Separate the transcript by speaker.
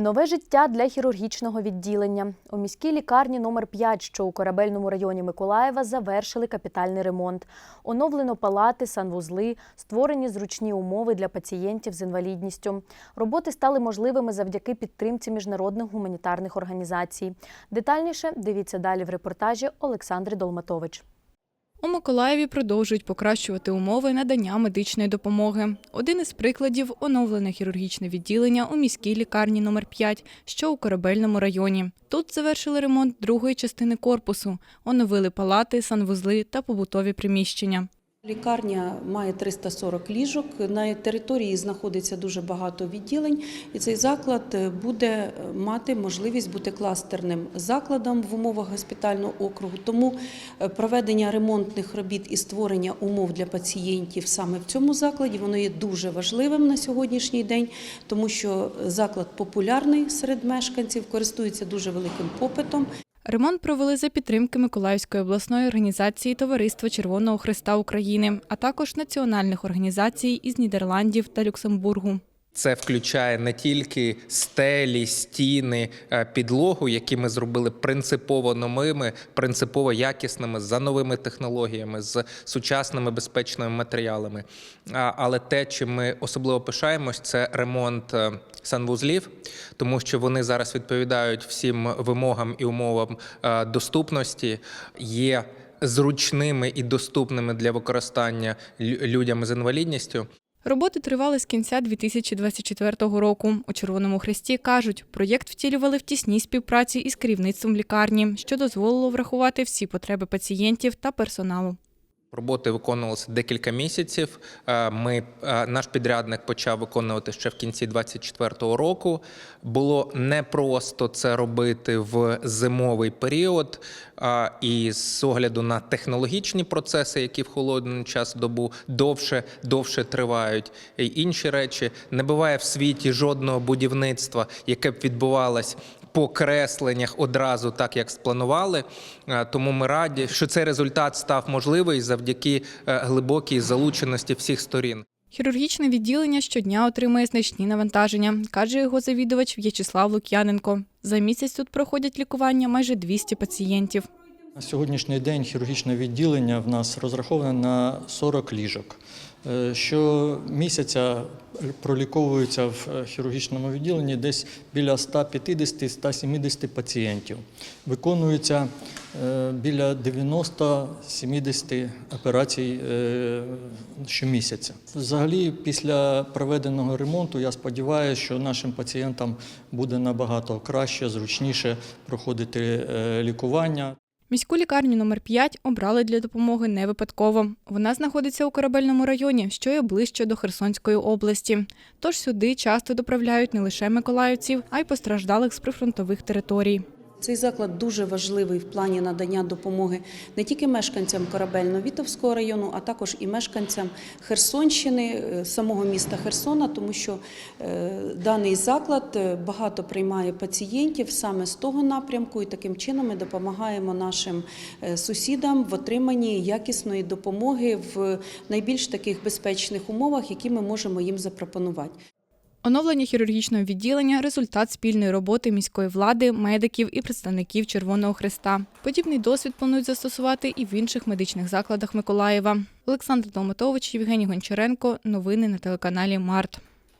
Speaker 1: Нове життя для хірургічного відділення. У міській лікарні номер 5, що у корабельному районі Миколаєва, завершили капітальний ремонт. Оновлено палати, санвузли, створені зручні умови для пацієнтів з інвалідністю. Роботи стали можливими завдяки підтримці міжнародних гуманітарних організацій. Детальніше дивіться далі в репортажі Олександри Долматович.
Speaker 2: У Миколаєві продовжують покращувати умови надання медичної допомоги. Один із прикладів оновлене хірургічне відділення у міській лікарні номер 5 що у корабельному районі. Тут завершили ремонт другої частини корпусу, оновили палати, санвузли та побутові приміщення.
Speaker 3: Лікарня має 340 ліжок. На території знаходиться дуже багато відділень, і цей заклад е, буде мати можливість бути кластерним закладом в умовах госпітального округу. Тому е, проведення ремонтних робіт і створення умов для пацієнтів саме в цьому закладі воно є дуже важливим на сьогоднішній день, тому що заклад популярний серед мешканців, користується дуже великим попитом.
Speaker 2: Ремонт провели за підтримки Миколаївської обласної організації Товариства Червоного Христа України, а також національних організацій із Нідерландів та Люксембургу.
Speaker 4: Це включає не тільки стелі, стіни, е, підлогу, які ми зробили принципово новими, принципово якісними, за новими технологіями, з сучасними безпечними матеріалами. Але те, чим ми особливо пишаємось, це ремонт е, санвузлів, тому що вони зараз відповідають всім вимогам і умовам е, доступності. Є зручними і доступними для використання лю- людям з інвалідністю.
Speaker 2: Роботи тривали з кінця 2024 року. У Червоному Хресті кажуть, проєкт втілювали в тісній співпраці із керівництвом лікарні, що дозволило врахувати всі потреби пацієнтів та персоналу.
Speaker 4: Роботи виконувалися декілька місяців. Е, Ми е, наш підрядник почав виконувати ще в кінці 2024 року. Було непросто це робити в зимовий період. е, І з огляду на технологічні процеси, які в холодний час добу довше довше тривають, і інші речі не буває в світі жодного будівництва, яке б відбувалось по кресленнях одразу так, як спланували. Е, Тому ми раді, що цей результат став можливий завдяки е, глибокій залученості всіх сторін.
Speaker 2: Хірургічне відділення щодня отримує значні навантаження, каже його завідувач В'ячеслав Лук'яненко. За місяць тут проходять лікування майже 200 пацієнтів.
Speaker 5: На сьогоднішній день хірургічне відділення в нас розраховане на 40 ліжок. Е, Щомісяця проліковується в е, хірургічному відділенні десь біля 150-170 пацієнтів. Виконується е, біля 90-70 операцій щомісяця. Взагалі, після проведеного ремонту, я сподіваюся, що нашим пацієнтам буде набагато краще, зручніше проходити лікування.
Speaker 2: Міську лікарню номер 5 обрали для допомоги не випадково. Вона знаходиться у корабельному районі, що є ближче до Херсонської області. Тож сюди часто доправляють не лише миколаївців, а й постраждалих з прифронтових територій.
Speaker 3: Цей заклад дуже важливий в плані надання допомоги не тільки мешканцям Корабельно-Вітовського району, а також і мешканцям Херсонщини, е, самого міста Херсона, тому що е, даний заклад е, багато приймає пацієнтів саме з того напрямку, і таким чином ми допомагаємо нашим сусідам в отриманні якісної допомоги в найбільш таких безпечних умовах, які ми можемо їм запропонувати.
Speaker 2: Оновлення хірургічного відділення результат спільної роботи міської влади, медиків і представників Червоного Хреста. Подібний досвід планують застосувати і в інших медичних закладах Миколаєва. Олександр Долматович, Євгеній Гончаренко. Новини на телеканалі Март.